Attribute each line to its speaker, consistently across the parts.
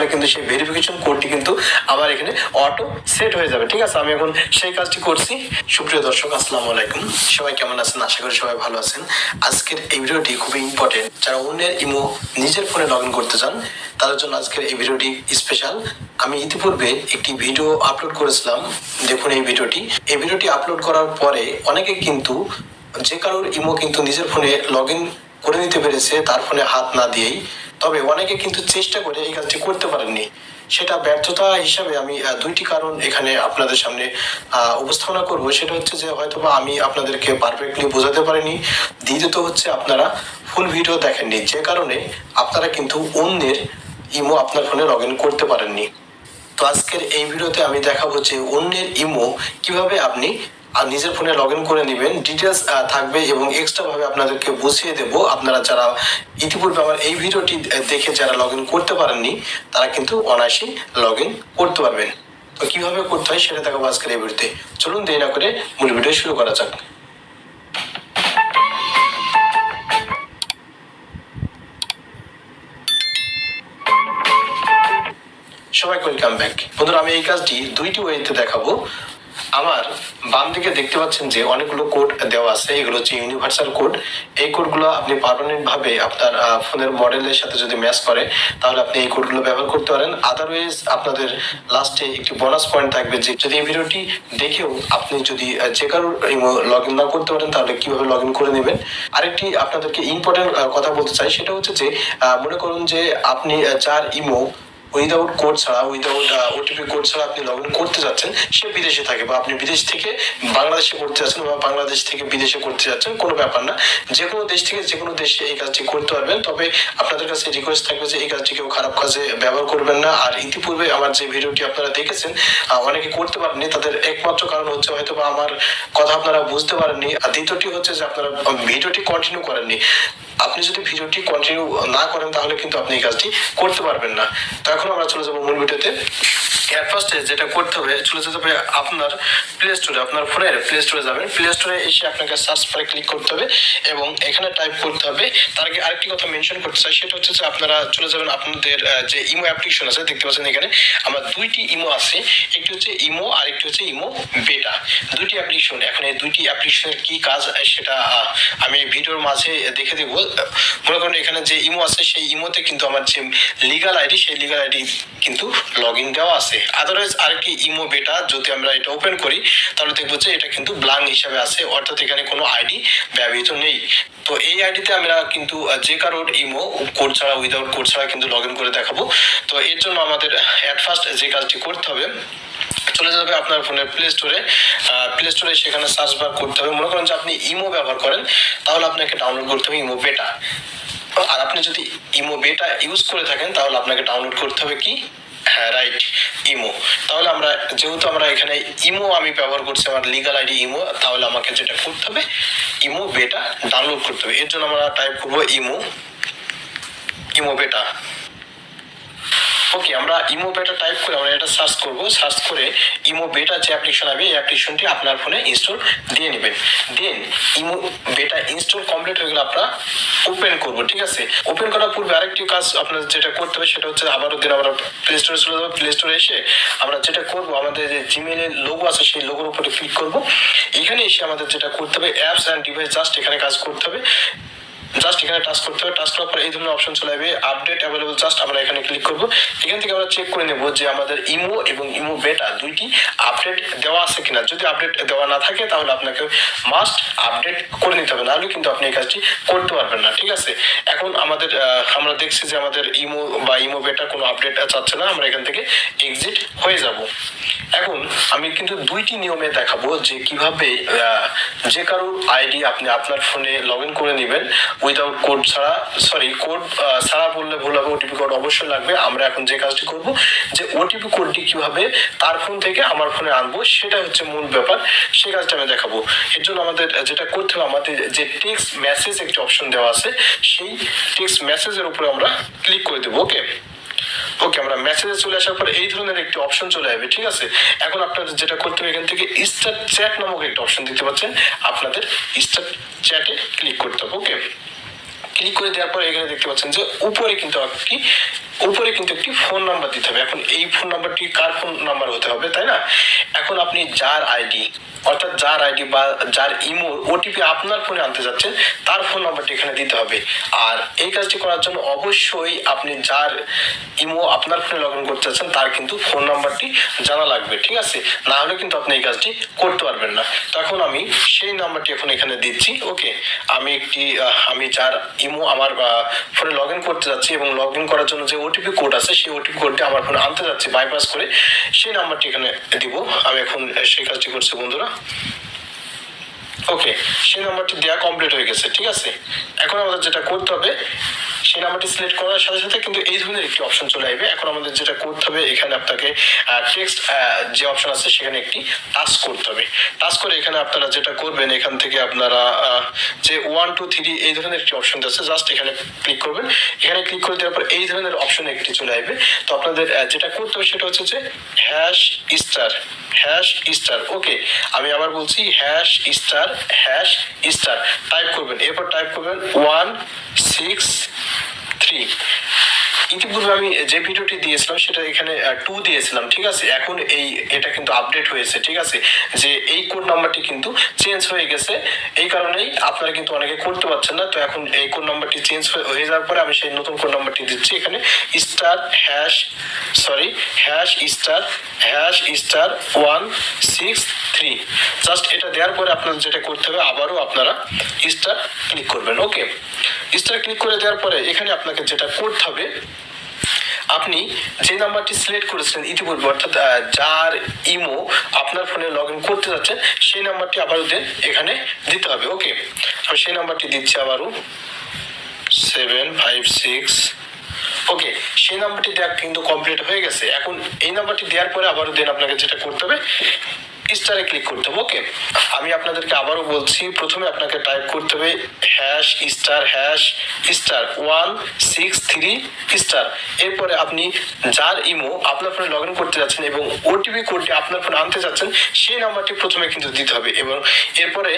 Speaker 1: তাহলে কিন্তু সেই ভেরিফিকেশন কোডটি কিন্তু আমার এখানে অটো সেট হয়ে যাবে। ঠিক আছে? আমি এখন সেই কাজটি করছি। সুপ্রিয় দর্শক, আসসালামু আলাইকুম। সবাই কেমন আছেন? আশা করি সবাই ভালো আছেন। আজকের এই ভিডিওটি খুবই ইম্পর্টেন্ট যারা অন্যের ইমো নিজের ফোনে লগ করতে চান, তাদের জন্য আজকের এই ভিডিওটি স্পেশাল আমি ইতিপূর্বে একটি ভিডিও আপলোড করেছিলাম। দেখুন এই ভিডিওটি। এই ভিডিওটি আপলোড করার পরে অনেকে কিন্তু যে কারোর ইমো কিন্তু নিজের ফোনে লগ করে নিতে পেরেছে, তার ফোনে হাত না দিয়েই। তবে অনেকে কিন্তু চেষ্টা করে এই কাজটি করতে পারেননি। সেটা ব্যর্থতা হিসাবে আমি দুইটি কারণ এখানে আপনাদের সামনে উপস্থাপনা করব। সেটা হচ্ছে যে হয়তোবা আমি আপনাদেরকে পারফেক্টলি বোঝাতে পারিনি। দ্বিতীয়ত হচ্ছে আপনারা ফুল ভিডিও দেখেননি। যে কারণে আপনারা কিন্তু অন্যের ইমো আপনার ফোনে লগ ইন করতে পারেননি। তো আজকের এই ভিডিওতে আমি দেখাবো যে অন্যের ইমো কীভাবে আপনি আর নিজের ফোনে লগ ইন করে নেবেন। ডিটেলস থাকবে এবং এক্সট্রা ভাবে আপনাদেরকে বুঝিয়ে দেব। আপনারা যারা ইতিপূর্বে আমার এই ভিডিওটি দেখে যারা লগ করতে পারেননি, তারা কিন্তু অনায়াসেই লগ করতে পারবেন। তো কীভাবে করতে হয় সেটা দেখাবো আজকের এই ভিডিওতে। চলুন দেরি না করে মূল ভিডিও শুরু করা যাক। সবাইকে ওয়েলকাম ব্যাক বন্ধুরা, আমি এই কাজটি দুইটি ওয়েতে দেখাবো। আমার বাম দিকে দেখতে পাচ্ছেন যে অনেকগুলো কোড দেওয়া আছে, এগুলো হচ্ছে ইউনিভার্সাল কোড এই কোডগুলো আপনি পারমানেন্ট ভাবে আপনার ফোনের মডেলের সাথে যদি ম্যাচ করে, তাহলে আপনি এই কোডগুলো ব্যবহার করতে পারেন। আদারওয়াইজ আপনাদের লাস্টে একটি বোনাস পয়েন্ট থাকবে যে, যদি এই ভিডিওটি দেখেও আপনি যদি যে কারোর লগ ইন না করতে পারেন, তাহলে কীভাবে লগ ইন করে নেবেন? আরেকটি আপনাদেরকে ইম্পর্টেন্ট কথা বলতে চাই, সেটা হচ্ছে যে মনে করুন যে আপনি যার ইমো উইদাউট কোড ছাড়া উইদাউট ওটিপি কোড ছাড়া আপনি লগ ইন করতে যাচ্ছেন, সে বিদেশে থাকে বা আপনি বিদেশ থেকে বাংলাদেশে করতে যাচ্ছেন বা বাংলাদেশ থেকে বিদেশে করতে যাচ্ছেন, কোনো ব্যাপার না। যে কোনো দেশ থেকে যে কোনো দেশে এই কাজটি করতে পারবেন, তবে আপনাদের কাছে রিকোয়েস্ট থাকবে যে এই কাজটি কেউ খারাপ কাজে ব্যবহার করবেন না। আর ইতিপূর্বে আমার যে ভিডিওটি আপনারা দেখেছেন অনেকে করতে পারেননি, তাদের একমাত্র কারণ হচ্ছে হয়তো বা আমার কথা আপনারা বুঝতে পারেননি। আর দ্বিতীয়টি হচ্ছে যে আপনারা ভিডিওটি কন্টিনিউ করেননি। আপনি যদি ভিডিওটি কন্টিনিউ না করেন, তাহলে কিন্তু আপনি এই কাজটি করতে পারবেন না। তো এখন আমরা চলে যাব মূল ভিডিওতে। এর ফার্স্টে যেটা করতে হবে, চলে যেতে হবে আপনার প্লে স্টোরে আপনার ফোনের প্লে স্টোরে যাবেন। প্লে স্টোরে এসে আপনাকে সার্চ বারে ক্লিক করতে হবে এবং এখানে টাইপ করতে হবে। তার আগে আরেকটি কথা মেনশন করতে চাই, সেটা হচ্ছে যে আপনারা চলে যাবেন আপনাদের যে ইমো অ্যাপ্লিকেশন আছে, দেখতে পাচ্ছেন এখানে। আমার দুইটি ইমো আছে, একটি হচ্ছে ইমো আর একটি হচ্ছে ইমো বেটা দুইটি অ্যাপ্লিকেশন এখন এই দুইটি অ্যাপ্লিকেশনের কি কাজ, সেটা আমি ভিডিওর মাঝে দেখে দেবো। মনে করেন এখানে যে ইমো আছে, সেই ইমোতে কিন্তু আমার যে লিগাল আইডি সেই লিগাল আইডি কিন্তু লগ ইন দেওয়া আছে। আদারওয়াইজ আরেকটি ইমো বেটা যদি আমরা এটা ওপেন করি, তাহলে দেখব যে এটা কিন্তু হিসাবে আছে, অর্থাৎ এখানে কোনো আইডি ব্যবহৃত নেই। তো এই আইডিতে আমরা কিন্তু যে কারোর ইমো কোড ছাড়া উইদাউট কোড ছাড়া কিন্তু লগ করে দেখাবো। তো এর জন্য আমাদের অ্যাট ফার্স্ট যে কাজটি করতে হবে, চলে যাবে আপনার ফোনের প্লে স্টোরে প্লে স্টোরে সেখানে সার্চ বার করতে হবে। মনে করেন যে আপনি ইমো ব্যবহার করেন, তাহলে আপনাকে ডাউনলোড করতে হবে ইমো বেটা আর আপনি যদি ইমো বেটা ইউজ করে থাকেন, তাহলে আপনাকে ডাউনলোড করতে হবে কি? হ্যাঁ রাইট ইমো। তাহলে আমরা, যেহেতু আমরা এখানে ইমো আমি ব্যবহার করছি, আমার লিগাল আইডি ইমো, তাহলে আমাকে যেটা করতে হবে, ইমো বেটা ডাউনলোড করতে হবে। এর জন্য আমরা টাইপ করব ইমো ইমো বেটা ওকে আমরা ইমো বেটা টাইপ করে আমরা এটা সার্চ করব। সার্চ করে ইমো বেটা যে অ্যাপ্লিকেশন হবে, এই অ্যাপ্লিকেশনটি আপনার ফোনে ইনস্টল দিয়ে নেবেন। Then imo beta install complete হয়ে গেলে আমরা ওপেন করব, ঠিক আছে? ওপেন করার পূর্বে আরেকটি কাজ আপনার যেটা করতে হবে, সেটা হচ্ছে আবারও দিন আমরা প্লে স্টোরে চলে যাব। প্লে স্টোরে এসে আমরা যেটা করব, আমাদের যে জিমেলের লোগো আছে, সেই লোগোর উপরে ক্লিক করব। এখানে এসে আমাদের যেটা করতে হবে অ্যাপস অ্যান্ড ডিভাইস জাস্ট এখানে কাজ করতে হবে। জাস্ট এখানে টাচ করতে হবে টাচ করার পর এই ধরনের অপশন চলে আসবে আপডেট অ্যাভেলেবল জাস্ট আমরা এখানে ক্লিক করব। এখান থেকে আমরা চেক করে নেব যে আমাদের ইমো এবং ইমো বেটা দুইটি আপডেট দেওয়া আছে কিনা। যদি আপডেট দেওয়া না থাকে, তাহলে আপনাকে মাস্ট আপডেট করে নিতে হবে। নাহলে কিন্তু আপনি এই কাজটি করতে পারবেন না, ঠিক আছে? এখন আমাদের আমরা দেখছি যে আমাদের ইমো বা ইমো বেটা কোনো আপডেট চাচ্ছে না, আমরা এখান থেকে এক্সিট হয়ে যাব। এখন আমি কিন্তু দুইটি নিয়মে দেখাবো যে কীভাবে যে কারোর আইডি আপনি আপনার ফোনে লগ ইন করে নেবেন উইদাউট কোড ছাড়া সরি কোড ছাড়া বললে ভুল হবে ওটিপি কোড অবশ্যই লাগবে। আমরা এখন যে কাজটি করব, যে ওটিপি কোডটি কীভাবে, তার ফোন থেকে আমার ফোনে আনব সেটা হচ্ছে মূল ব্যাপার। সেই কাজটা আমি দেখাবো। এর জন্য আমাদের যেটা করতে হবে, আমাদের যে টেক্সট মেসেজ একটি অপশন দেওয়া আছে, সেই টেক্সট মেসেজের উপরে আমরা ক্লিক করে দেবো ওকে ওকে আমরা মেসেজে চলে আসার পর এই ধরনের একটি অপশন চলে আসবে, ঠিক আছে? এখন আপনাদের যেটা করতে হবে এখান থেকে স্টার চ্যাট নামক একটা অপশন দেখতে পাচ্ছেন। আপনাদের স্টার চ্যাটে ক্লিক করতে হবে ওকে ক্লিক করে দেওয়ার পর এখানে দেখতে পাচ্ছেন যে উপরে কিন্তু কি উপরে কিন্তু একটি ফোন নাম্বার দিতে হবে। এখন এই ফোন নাম্বারটি কার ফোন নাম্বার হতে হবে, তাই না? এখন আপনি যার আইডি অর্থাৎ যার আইডি বা যার ইমো ওটিপি আপনার ফোনে আনতে যাচ্ছেন, তার ফোন নাম্বারটি এখানে দিতে হবে। আর এই কাজটি করার জন্য অবশ্যই আপনি যার ইমো আপনার ফোনে লগ ইন করতে যাচ্ছেন, তার কিন্তু ফোন নাম্বারটি জানা লাগবে, ঠিক আছে? না হলে কিন্তু আপনি এই কাজটি করতে পারবেন না। তখন আমি সেই নাম্বারটি এখন এখানে দিচ্ছি, ওকে? আমি একটি আমি যার ইমো আমার ফোনে লগ ইন করতে যাচ্ছি এবং লগ ইন করার জন্য যে ওটিপি কোড আছে, সেই ওটিপি কোডটি আমার ফোনে আনতে যাচ্ছি বাইপাস করে। সেই নাম্বারটি এখানে দিব। আমি এখন সেই কাজটি করছি, বন্ধুরা। ওকে সেই নাম্বারটি দেওয়া কমপ্লিট হয়ে গেছে, ঠিক আছে? এখন আমাদের যেটা করতে হবে সেই নাম্বারটি সিলেক্ট করার সাথে সাথে কিন্তু এই ধরনের একটি অপশন চলে আসবে। এখন আমাদের যেটা করতে হবে, এখানে আপনাকে টেক্সট যে অপশন আছে সেখানে একটি টাচ করতে হবে। টাচ করে এখানে আপনারা যেটা করবেন, এখান থেকে আপনারা যে ওয়ান টু থ্রি এই ধরনের একটি অপশন আছে জাস্ট এখানে ক্লিক করবেন। এখানে ক্লিক করে দেওয়ার পর এই ধরনের অপশন একটি চলে আসবে। তো আপনাদের যেটা করতে হবে সেটা হচ্ছে যে hash star hash star okay আমি আবার বলছি hash star hash star type করবেন। এরপর টাইপ করবেন ওয়ান সিক্স থ্রি ইতিপূর্বে আমি যে ভিডিওটি দিয়েছিলাম, সেটা এখানে টু দিয়েছিলাম, ঠিক আছে? এখন এই, এটা কিন্তু আপডেট হয়েছে, ঠিক আছে? যে এই কোড নাম্বারটি কিন্তু চেঞ্জ হয়ে গেছে। এই কারণেই আপনারা কিন্তু অনেকে করতে পারছেন না। তো এখন এই কোড নাম্বারটি চেঞ্জ হয়ে যাওয়ার পরে আমি সেই নতুন কোড নাম্বারটি দিচ্ছি। এখানে star hash sorry hash star hash star one six three just এটা দেওয়ার পরে আপনাদের যেটা করতে হবে, আবারও আপনারা স্টার ক্লিক করবেন ওকে স্টার ক্লিক করে দেওয়ার পরে এখানে আপনাকে যেটা করতে হবে, আপনি যে নাম্বারটি সিলেক্ট করেছিলেন ইতিপূর্বে, অর্থাৎ যার ইমো আপনার ফোনে লগ ইন করতে যাচ্ছেন, সেই নাম্বারটি আবারও দেন, এখানে দিতে হবে ওকে আমি সেই নাম্বারটি দিচ্ছি আবারও। সেভেন ফাইভ সিক্স ওকে সেই নাম্বারটি দেওয়া কিন্তু কমপ্লিট হয়ে গেছে। এখন এই নাম্বারটি দেওয়ার পরে আবারও দেন, আপনাকে যেটা করতে হবে স্টারে ক্লিক করতে হবে ওকে আমি আপনাদেরকে আবারও বলছি, প্রথমে আপনাকে টাইপ করতে হবে hash star hash star one six three star এরপরে আপনি যার ইমো আপনার ফোনে লগ ইন করতে যাচ্ছেন এবং ওটিপি কোডটি আপনার ফোনে আনতে যাচ্ছেন, সেই নাম্বারটি প্রথমে কিন্তু দিতে হবে এবং এরপরে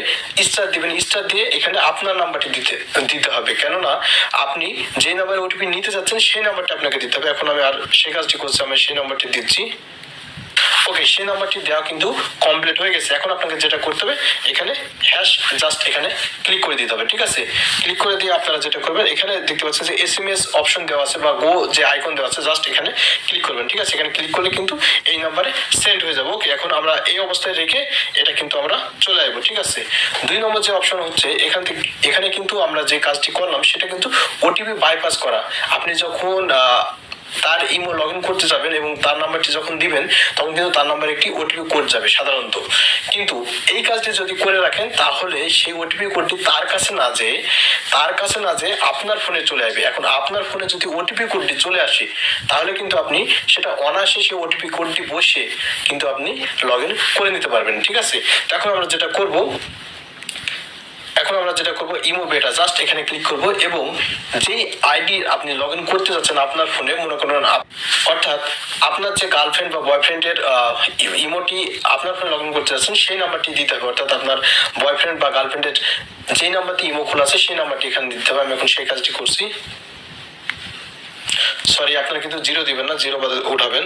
Speaker 1: স্টার দিবেন স্টার দিয়ে এখানে আপনার নাম্বারটি দিতে দিতে হবে। কেননা আপনি যে নাম্বারে ওটিপি নিতে যাচ্ছেন, সেই নাম্বারটি আপনাকে দিতে হবে। এখন আমি আর সে কাজটি করছি, আমি সেই নাম্বারটি দিচ্ছি। ওকে সেই নাম্বারটি দেওয়া কিন্তু কমপ্লিট হয়ে গেছে। এখন আপনাকে যেটা করতে হবে, এখানে হ্যাশ জাস্ট এখানে ক্লিক করে দিতে হবে, ঠিক আছে? ক্লিক করে দিয়ে আপনারা যেটা করবেন, এখানে দেখতে পাচ্ছেন যে এস এম এস অপশন দেওয়া আছে বা গো যে আইকন দেওয়া আছে জাস্ট এখানে ক্লিক করবেন, ঠিক আছে? এখানে ক্লিক করলে কিন্তু এই নাম্বারে সেন্ড হয়ে যাবে। ওকে এখন আমরা এই অবস্থায় রেখে এটা কিন্তু আমরা চলে আসব, ঠিক আছে? দুই নম্বর যে অপশন হচ্ছে, এখান থেকে, এখানে কিন্তু আমরা যে কাজটি করলাম, সেটা কিন্তু ওটিপি বাইপাস করা। আপনি যখন তার ইমো লগ ইন করতে যাবেন এবং তার নাম্বারটি যখন দিবেন, তখন কিন্তু তার নাম্বারে একটি ওটিপি কোড যাবে সাধারণত। কিন্তু এই কাজটি যদি করে রাখেন, তাহলে সেই ওটিপি কোডটি তার কাছে না যেয়ে, তার কাছে না যেয়ে আপনার ফোনে চলে আসবে। এখন আপনার ফোনে যদি ওটিপি কোডটি চলে আসে, তাহলে কিন্তু আপনি সেটা অনায়াসে সেই ওটিপি কোডটি বসে কিন্তু আপনি লগ ইন করে নিতে পারবেন। ঠিক আছে? এখন আমরা যেটা করব এখন আমরা যেটা করব, ইমো বেটা জাস্ট এখানে ক্লিক করব এবং যে আইডি আপনি লগ ইন করতে যাচ্ছেন আপনার ফোনে মনে করুন অর্থাৎ আপনার যে গার্লফ্রেন্ড বা বয়ফ্রেন্ডের ইমোটি আপনার ফোনে লগ ইন করতে যাচ্ছেন, সেই নাম্বারটি দিতে হবে। অর্থাৎ আপনার বয়ফ্রেন্ড বা গার্লফ্রেন্ডের যে নাম্বারটি ইমো খোলা আছে, সেই নাম্বারটি এখানে দিতে হবে। আমি এখন সেই কাজটি করছি। সরি আপনারা কিন্তু জিরো দিবেন না জিরো বাদে উঠাবেন।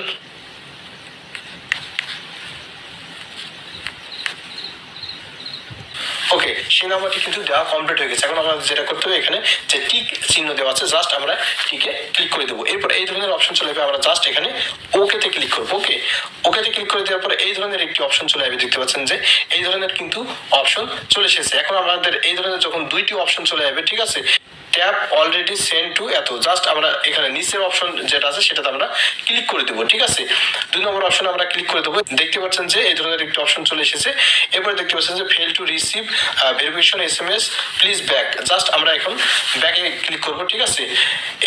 Speaker 1: ওকে সেই নাম্বারটি কিন্তু দেওয়া কমপ্লিট হয়ে গেছে। এখন আমরা যেটা করতে হবে এখানে যে টিক চিহ্ন দেওয়া আছে জাস্ট আমরা টিকে ক্লিক করে দেবো। এরপর এই ধরনের অপশন চলে যাবে, আমরা জাস্ট এখানে ওকেতে ক্লিক করব। ওকে ওকেতে ক্লিক করে দেওয়ার পরে এই ধরনের একটি অপশন চলে যাবে, দেখতে পাচ্ছেন যে এই ধরনের কিন্তু অপশন চলে এসেছে। এখন আমাদের এই ধরনের যখন দুইটি অপশন চলে যাবে, ঠিক আছে? ট্যাপ অলরেডি সেন্ড টু এত। জাস্ট আমরা এখানে নিচের অপশন যেটা আছে সেটাতে আমরা ক্লিক করে দেবো, ঠিক আছে? দুই নম্বর অপশন আমরা ক্লিক করে দেবো। দেখতে পাচ্ছেন যে এই ধরনের একটি অপশন চলে এসেছে। এরপরে দেখতে পাচ্ছেন যে fail to receive verification S M S please back just আমরা এখন ব্যাকে ক্লিক করব, ঠিক আছে?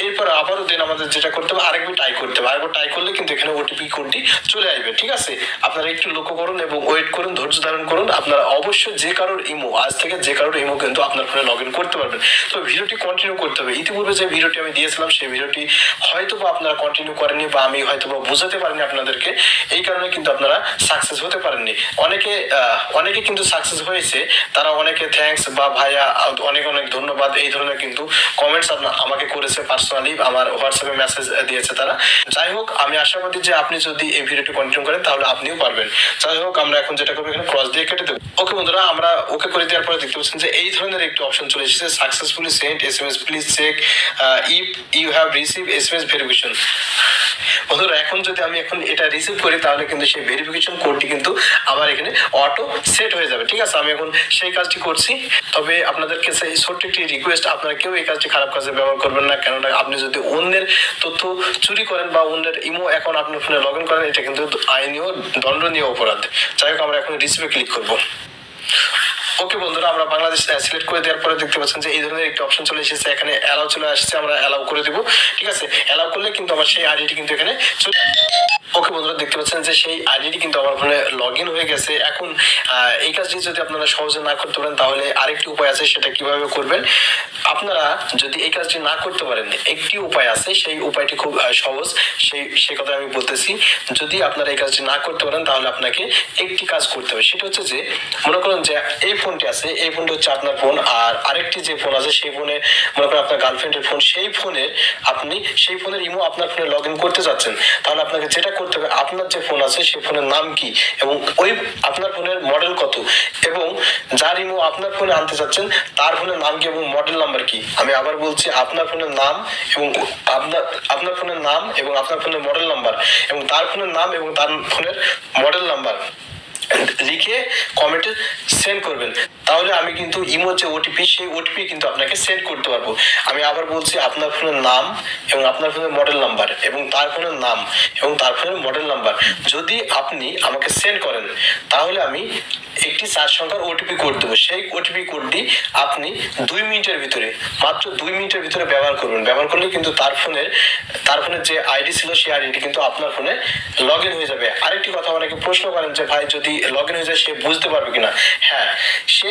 Speaker 1: এরপর আবারও দেন আমাদের যেটা করতে হবে, আরেকবার টাই করতে হবে। আরেকবার টাই করলে কিন্তু এখানে ওটিপি কোডটি চলে আসবে, ঠিক আছে? আপনারা একটু লক্ষ্য করুন এবং ওয়েট করুন, ধৈর্য ধারণ করুন। আপনারা অবশ্যই যে কারোর ইমো আজ থেকে যে কারোর ইমো কিন্তু আপনার ফোনে লগ ইন করতে পারবেন। তো ভিডিওটি কন্টিনিউ কন্টিনিউ করতে হবে। ইতিপূর্বে যে ভিডিওটি আমি দিয়েছিলাম, সেই ভিডিওটি হয়তো বা আপনারা কন্টিনিউ করেননি বা আমি হয়তো বা বোঝাতে পারিনি আপনাদেরকে। এই কারণে কিন্তু আপনারা সাকসেস হতে পারেননি। অনেকে অনেকে কিন্তু সাকসেস হয়েছে। তারা অনেকে থ্যাঙ্কস বা ভাইয়া, অনেক অনেক ধন্যবাদ। এই ধরনের কিন্তু কমেন্টস আপনার আমাকে করেছে পার্সোনালি আমার হোয়াটসঅ্যাপে মেসেজ দিয়েছে তারা। যাই হোক, আমি আশাবাদী যে আপনি যদি এই ভিডিওটি কন্টিনিউ করেন, তাহলে আপনিও পারবেন। যাই হোক, আমরা এখন যেটা করব, এখানে ক্রস দিয়ে কেটে দেবো। ওকে বন্ধুরা, আমরা ওকে করে দেওয়ার পরে দেখতে পাচ্ছেন যে এই ধরনের একটি অপশন চলে এসেছে। Successfully send S M S please check if you have receive S M S verification বন্ধুরা, এখন যদি আমি এখন এটা রিসিভ করি, তাহলে কিন্তু সেই ভেরিফিকেশন কোডটি কিন্তু আমার এখানে অটো সেট হয়ে যাবে। ঠিক আছে? আমি এখন সেই কাজটি করছি। তবে আপনাদের কাছে এই ছোট্ট একটি রিকোয়েস্ট আপনারা কেউ এই কাজটি খারাপ কাজে ব্যবহার করবেন না, কেননা আপনি যদি অন্যের তথ্য চুরি করেন বা অন্যের ইমো এখন আপনার ফোনে লগ ইন করেন, এটা কিন্তু আইনীয় দণ্ডনীয় অপরাধ। যাই হোক, আমরা এখন রিসিভে ক্লিক করব। ওকে বন্ধুরা, আমরা বাংলাদেশ সিলেক্ট করে দেওয়ার পরে দেখতে পাচ্ছেন যে এই ধরনের একটি অপশন চলে এসেছে। এখানে অ্যালাউ চলে আসছে, আমরা অ্যালাউ করে দিব। ঠিক আছে? অ্যালাউ করলে কিন্তু আমার সেই আইডিটি কিন্তু এখানে চলে ওকে বন্ধুরা দেখতে পাচ্ছেন যে সেই আইডিটি কিন্তু আমার ফোনে লগ হয়ে গেছে। এখন এই কাজটি যদি আপনারা সহজে না করতে পারেন, তাহলে আরেকটি উপায় আছে, সেটা কীভাবে করবেন? আপনারা যদি এই কাজটি না করতে পারেন, একটি উপায় আছে, সেই উপায়টি খুব সহজ। সেই সেই কথা আমি বলতেছি, যদি আপনারা এই কাজটি না করতে পারেন, তাহলে আপনাকে একটি কাজ করতে হবে। সেটা হচ্ছে যে, মনে করেন যে, এই ফোনটি আছে, এই ফোনটি হচ্ছে আপনার ফোন, আর আরেকটি যে ফোন আছে, সেই ফোনে, মনে করেন আপনার গার্লফ্রেন্ডের ফোন, সেই ফোনে আপনি, সেই ফোনের ইমো আপনার ফোনে লগ করতে যাচ্ছেন, তাহলে আপনাকে যেটা করতে হবে আপনার যে ফোন আছে সেই ফোনের নাম কি? এবং ওই আপনার ফোনের মডেল কত? এবং যার ইমো আপনার ফোনে আনতে চাচ্ছেন, তার ফোনের নাম কি এবং মডেল নাম্বার কি? আমি আবার বলছি, আপনার ফোনের নাম এবং আপনার আপনার ফোনের নাম এবং আপনার ফোনের মডেল নাম্বার এবং তার ফোনের নাম এবং তার ফোনের মডেল নাম্বার লিখে কমেন্টে সেন্ড করবেন। তাহলে আমি কিন্তু ইমোর যে ওটিপি সেই ওটিপি কিন্তু আপনাকে সেন্ড করতে পারব। আমি আবার বলছি আপনার ফোনের নাম এবং আপনার ফোনের মডেল নাম্বার এবং তার ফোনের নাম এবং তার ফোনের মডেল নাম্বার যদি আপনি আমাকে সেন্ড করেন, তাহলে আমি একটি চার সংখ্যার ওটিপি কোড দেবো। সেই ওটিপি কোডটি আপনি দুই মিনিটের ভিতরে, মাত্র দুই মিনিটের ভিতরে ব্যবহার করবেন। ব্যবহার করলে কিন্তু তার ফোনের তার ফোনের যে আইডি ছিল, সেই আইডিটি কিন্তু আপনার ফোনে লগ হয়ে যাবে। আরেকটি কথা অনেকে প্রশ্ন করেন যে, ভাই, যদি লগ ইন হয়ে যায় সে বুঝতে পারবে কিনা। হ্যাঁ সে